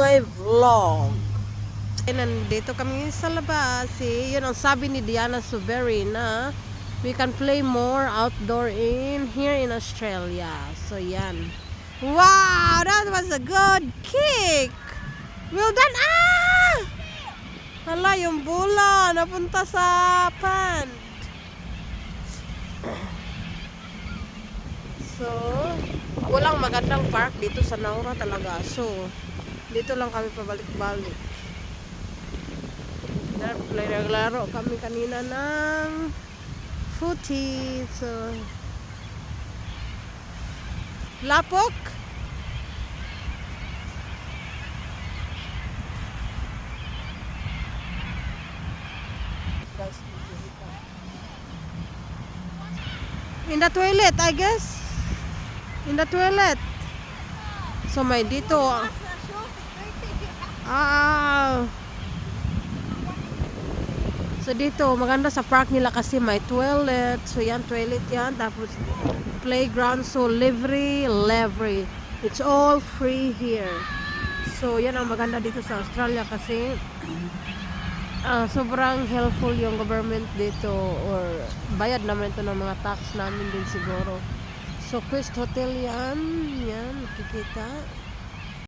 my vlog. Eh, nandito kami sa labas. Eh, yun ang sabi ni Diana Suberi na we can play more outdoor in here in Australia. So, yan. Wow! That was a good kick! Well done! Ah! Hala, yung bola napunta sa pan. So, walang magandang park dito sa Naura talaga. So, dito lang kami pabalik-balik. Nag- Naglaro kami kanina ng footy. So, lapok. In the toilet, I guess. In the toilet. So may dito. Ah. So dito, maganda sa park nila kasi may toilet. So yan, toilet yan. Tapos playground. So livery, livery. It's all free here. So yan ang maganda dito sa Australia kasi ah, sobrang helpful yung government dito or bayad naman ito ng mga tax namin din siguro. So Quest Hotel yan. Yan, nakikita.